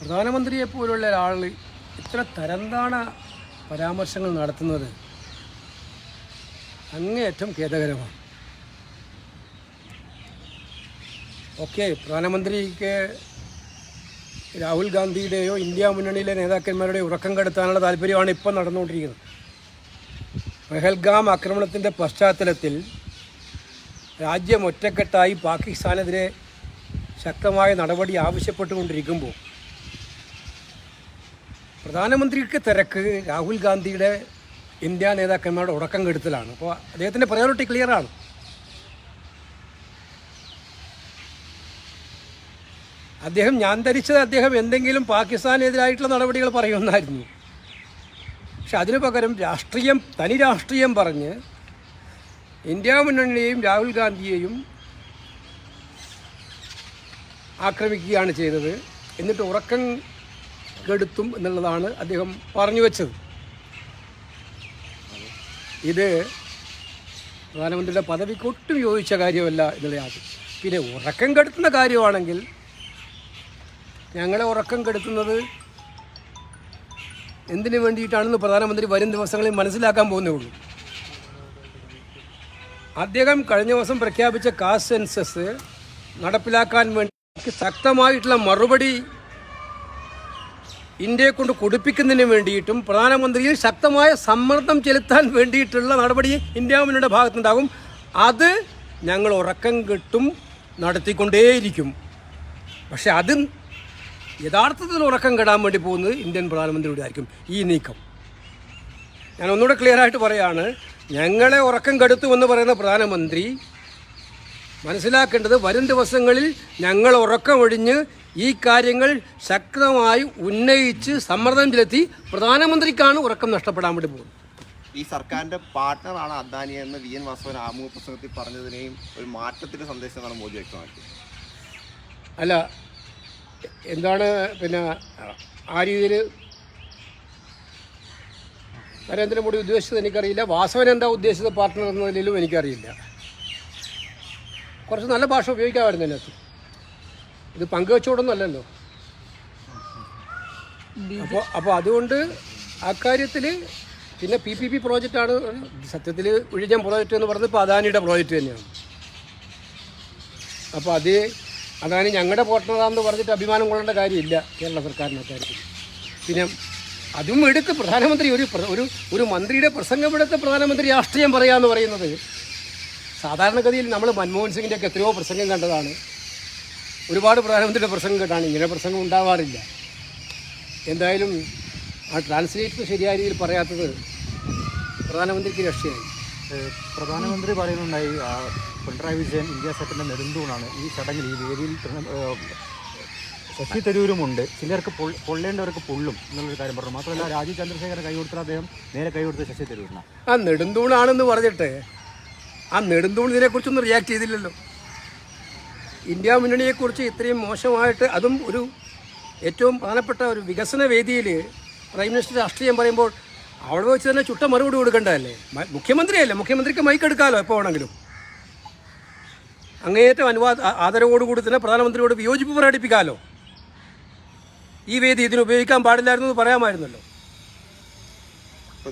പ്രധാനമന്ത്രിയെ പോലുള്ള ഒരാൾ ഇത്ര തരംതാണ പരാമർശങ്ങൾ നടത്തുന്നത് അങ്ങേയറ്റം ഖേദകരമാണ്. ഓക്കെ പ്രധാനമന്ത്രിക്ക് രാഹുൽ ഗാന്ധിയുടെയോ ഇന്ത്യ മുന്നണിയിലെ നേതാക്കന്മാരുടെയോ ഉറക്കം കെടുത്താനുള്ള താല്പര്യമാണ് ഇപ്പം നടന്നുകൊണ്ടിരിക്കുന്നത്. പെഹൽഗാം ആക്രമണത്തിന്റെ പശ്ചാത്തലത്തിൽ രാജ്യം ഒറ്റക്കെട്ടായി പാകിസ്ഥാനെതിരെ ശക്തമായ നടപടി ആവശ്യപ്പെട്ടുകൊണ്ടിരിക്കുമ്പോൾ പ്രധാനമന്ത്രിക്ക് തിരക്ക് രാഹുൽ ഗാന്ധിയുടെ ഇന്ത്യ നേതാക്കന്മാരുടെ ഉറക്കം കെടുത്തലാണ്. അപ്പോൾ അദ്ദേഹത്തിന്റെ പ്രയോറിറ്റി ക്ലിയറാണ് അദ്ദേഹം ഞാൻ ധരിച്ചത് അദ്ദേഹം എന്തെങ്കിലും പാകിസ്ഥാനെതിരായിട്ടുള്ള നടപടികൾ പറയുമെന്നായിരുന്നു. പക്ഷെ അതിനു പകരം രാഷ്ട്രീയം തനി രാഷ്ട്രീയം പറഞ്ഞ് ഇന്ത്യ മുന്നണിയെയും രാഹുൽ ഗാന്ധിയെയും ആക്രമിക്കുകയാണ് ചെയ്തത്. എന്നിട്ട് ഉറക്കം കെടുത്തും എന്നുള്ളതാണ് അദ്ദേഹം പറഞ്ഞു വെച്ചത്. ഇത് പ്രധാനമന്ത്രിയുടെ പദവിക്ക് ഒട്ടും യോജിച്ച കാര്യമല്ല എന്നുള്ളതാണ് പിന്നെ ഉറക്കം കെടുത്തുന്ന കാര്യമാണെങ്കിൽ ഞങ്ങളെ ഉറക്കം കെടുത്തുന്നത് എന്തിനു വേണ്ടിയിട്ടാണെന്ന് പ്രധാനമന്ത്രി വരും ദിവസങ്ങളിൽ മനസ്സിലാക്കാൻ പോകുന്നേ ഉള്ളൂ. അദ്ദേഹം കഴിഞ്ഞ ദിവസം പ്രഖ്യാപിച്ച കാസ്റ്റ് സെൻസസ് നടപ്പിലാക്കാൻ വേണ്ടി ശക്തമായിട്ടുള്ള മറുപടി ഇന്ത്യയെ കൊണ്ട് കൊടുപ്പിക്കുന്നതിന് വേണ്ടിയിട്ടും പ്രധാനമന്ത്രിയിൽ ശക്തമായ സമ്മർദ്ദം ചെലുത്താൻ വേണ്ടിയിട്ടുള്ള നടപടി ഇന്ത്യ മുന്നണിയുടെ ഭാഗത്തുണ്ടാകും അത് ഞങ്ങൾ ഉറക്കം കെട്ടും നടത്തിക്കൊണ്ടേയിരിക്കും. പക്ഷെ അത് യഥാർത്ഥത്തിൽ ഉറക്കം കെടാൻ വേണ്ടി പോകുന്നത് ഇന്ത്യൻ പ്രധാനമന്ത്രിയുടെ ആയിരിക്കും. ഈ നീക്കം. ഞാൻ ഒന്നുകൂടെ ക്ലിയർ ആയിട്ട് ഞങ്ങളെ ഉറക്കം കെടുത്തു എന്ന് പറയുന്ന പ്രധാനമന്ത്രി മനസ്സിലാക്കേണ്ടത് വരും ദിവസങ്ങളിൽ ഞങ്ങൾ ഉറക്കമൊഴിഞ്ഞ് ഈ കാര്യങ്ങൾ ശക്തമായി ഉന്നയിച്ച് സമ്മർദ്ദം ചെലുത്തി പ്രധാനമന്ത്രിക്കാണ് ഉറക്കം നഷ്ടപ്പെടാൻ വേണ്ടി പോകുന്നത്. ഈ സർക്കാരിന്റെ പാർട്ട്ണറാണ് അദാനി എന്ന് വി എൻ വാസവൻ ആമുഖ പ്രസംഗത്തിൽ പറഞ്ഞതിനെയും ഒരു മാറ്റത്തിന്റെ സന്ദേശമാണ് മോദി വ്യക്തമാക്കിയത് അല്ല എന്താണ് പിന്നെ ആ രീതിയിൽ നരേന്ദ്രമോദി ഉദ്ദേശിച്ചത് എനിക്കറിയില്ല. വാസവൻ എന്താ ഉദ്ദേശിച്ചത് പാർട്ട്ണർ എന്നതിലും നിലയിലും എനിക്കറിയില്ല. കുറച്ച് നല്ല ഭാഷ ഉപയോഗിക്കാമായിരുന്നു അതിനകത്ത്. ഇത് പങ്കുവെച്ചോടൊന്നും അല്ലല്ലോ. അപ്പോൾ അപ്പോൾ അതുകൊണ്ട് അക്കാര്യത്തിൽ പിന്നെ പി പി പി പ്രോജക്റ്റാണ് സത്യത്തിൽ വിഴിഞ്ഞം പ്രോജക്റ്റ് എന്ന് പറയുന്നത് ഇപ്പോൾ അദാനിയുടെ പ്രോജക്റ്റ് തന്നെയാണ്. അപ്പോൾ അത് അതാണ് ഞങ്ങളുടെ പോർട്ടറാന്ന് പറഞ്ഞിട്ട് അഭിമാനം കൊള്ളേണ്ട കാര്യമില്ല കേരള സർക്കാരിന്റെ കാര്യത്തിൽ. പിന്നെ അതും എടുത്ത് പ്രധാനമന്ത്രി ഒരു ഒരു ഒരു മന്ത്രിയുടെ പ്രസംഗം എടുത്ത് പ്രധാനമന്ത്രി രാഷ്ട്രീയം പറയാമെന്ന് പറയുന്നത് സാധാരണഗതിയിൽ നമ്മൾ മൻമോഹൻ സിംഗിന്റെ ഒക്കെ എത്രയോ പ്രസംഗം കണ്ടതാണ്. ഒരുപാട് പ്രധാനമന്ത്രിയുടെ പ്രസംഗം കേട്ടാണ്. ഇങ്ങനെ പ്രസംഗം ഉണ്ടാവാറില്ല. എന്തായാലും ആ ട്രാൻസ്ലേറ്റ് ശരിയായ രീതിയിൽ പറയാത്തത് പ്രധാനമന്ത്രിക്ക് രക്ഷയായി. പ്രധാനമന്ത്രി പറയുന്നുണ്ടായി പിണറായി വിജയൻ ഇന്ത്യ സെറ്റിന്റെ നെടുന്തൂണാണ്. ഈ ചടങ്ങിൽ ഈ വേദിയിൽ ശശി തരൂരുമുണ്ട് ചിലർക്ക് പൊള്ളേണ്ടവർക്ക് പൊള്ളും എന്നുള്ളൊരു കാര്യം പറഞ്ഞു. മാത്രമല്ല രാജീവ് ചന്ദ്രശേഖരൻ കൈ കൊടുത്താൽ അദ്ദേഹം നേരെ കൈ കൊടുത്ത ശശി തരൂരിനാണ്. ആ നെടുന്തൂണാണെന്ന് പറഞ്ഞിട്ട് ആ നെടുന്തൂൺ ഇതിനെക്കുറിച്ചൊന്നും റിയാക്ട് ചെയ്തില്ലല്ലോ. ഇന്ത്യ മുന്നണിയെക്കുറിച്ച് ഇത്രയും മോശമായിട്ട് അതും ഒരു ഏറ്റവും പ്രധാനപ്പെട്ട ഒരു വികസന വേദിയിൽ പ്രൈം മിനിസ്റ്റർ രാഷ്ട്രീയം പറയുമ്പോൾ അവിടെ വെച്ച് തന്നെ ചുട്ട മറുപടി കൊടുക്കേണ്ടതല്ലേ? മുഖ്യമന്ത്രിയല്ലേ? മുഖ്യമന്ത്രിക്ക് മൈക്ക് എടുക്കാമല്ലോ എപ്പോൾ വേണമെങ്കിലും? അങ്ങേയറ്റം അനുവാദ ആദരവോടുകൂടി തന്നെ പ്രധാനമന്ത്രിയോട് വിയോജിപ്പ് പ്രകടിപ്പിക്കാമല്ലോ ഈ വേദി ഇതിന് ഉപയോഗിക്കാൻ പാടില്ലായിരുന്നു എന്ന് പറയാമായിരുന്നല്ലോ.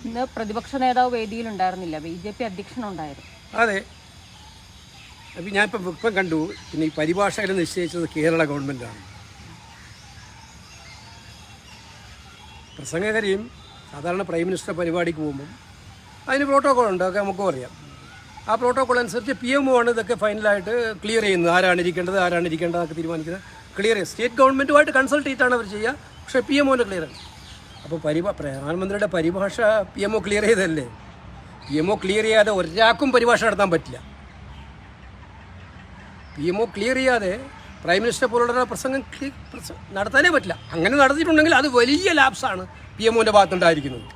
ഇന്ന് പ്രതിപക്ഷ നേതാവ് വേദിയിലുണ്ടായിരുന്നില്ല. ബി ജെ പി അധ്യക്ഷനുണ്ടായിരുന്നു. അതെ. അപ്പം ഞാനിപ്പം ഇപ്പം കണ്ടു പിന്നെ ഈ പരിഭാഷയിൽ നിശ്ചയിച്ചത് കേരള ഗവൺമെന്റാണ് പ്രസംഗകരിയും സാധാരണ പ്രൈം മിനിസ്റ്റർ പരിപാടിക്ക് പോകുമ്പം അതിന് പ്രോട്ടോകോൾ ഉണ്ട് അതൊക്കെ നമുക്കും അറിയാം. ആ പ്രോട്ടോകോൾ അനുസരിച്ച് പി എം ആണ് ഇതൊക്കെ ഫൈനലായിട്ട് ക്ലിയർ ചെയ്യുന്നത്. ആരാണ് ഇരിക്കേണ്ടത് ആരാണ് ഇരിക്കേണ്ടതൊക്കെ തീരുമാനിക്കുന്നത്. ക്ലിയർ ചെയ്യുക. സ്റ്റേറ്റ് ഗവൺമെന്റുമായിട്ട് കൺസൾട്ട് ചെയ്തിട്ടാണ് അവർ ചെയ്യുക. പക്ഷേ പി എം ക്ലിയർ ആണ് അപ്പോൾ പരിഭാ പ്രധാനമന്ത്രിയുടെ പരിഭാഷ പി എം ഒ ക്ലിയർ ചെയ്തതല്ലേ? പി എം ഒ ക്ലിയർ ചെയ്യാതെ ഒരാൾക്കും പരിഭാഷ നടത്താൻ പറ്റില്ല. പി എം ഒ ക്ലിയർ ചെയ്യാതെ പ്രൈം മിനിസ്റ്റർ പോലുള്ള പ്രസംഗം നടത്താനേ പറ്റില്ല. അങ്ങനെ നടത്തിയിട്ടുണ്ടെങ്കിൽ അത് വലിയ ലാപ്സാണ് പി എം ഒന്റെ ഭാഗത്തുണ്ടായിരിക്കുന്നത്.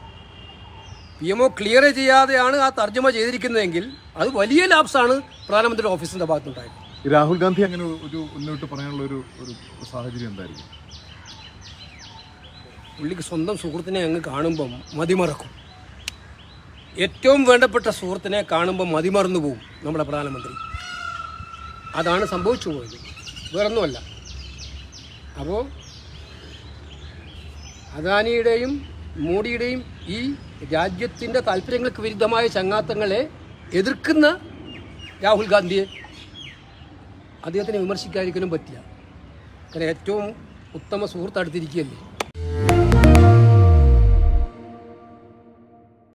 പി എം ഒ ക്ലിയർ ചെയ്യാതെയാണ് ആ തർജമ ചെയ്തിരിക്കുന്നതെങ്കിൽ അത് വലിയ ലാപ്സാണ് പ്രധാനമന്ത്രിയുടെ ഓഫീസിന്റെ ഭാഗത്തുണ്ടായത് രാഹുൽ ഗാന്ധി അങ്ങനെ ഒരു മുന്നോട്ട് പറയാനുള്ള ഒരു ഒരു സാഹചര്യം എന്തായിരിക്കും? പുള്ളിക്ക് സ്വന്തം സുഹൃത്തിനെ അങ്ങ് കാണുമ്പം മതിമറക്കും. ഏറ്റവും വേണ്ടപ്പെട്ട സുഹൃത്തിനെ കാണുമ്പോൾ മതിമറന്നു പോവും നമ്മുടെ പ്രധാനമന്ത്രി. അതാണ് സംഭവിച്ചു പോയത്. വേറൊന്നുമല്ല. അപ്പോൾ അദാനിയുടെയും മോഡിയുടെയും ഈ രാജ്യത്തിന്റെ താല്പര്യങ്ങൾക്ക് വിരുദ്ധമായ ചങ്ങാത്തങ്ങളെ എതിർക്കുന്ന രാഹുൽ ഗാന്ധിയെ അദ്ദേഹത്തിനെ വിമർശിക്കാതിരിക്കാനും പറ്റില്ല. കാരണം ഏറ്റവും ഉത്തമ സുഹൃത്ത് അടുത്തിരിക്കുകയല്ലേ?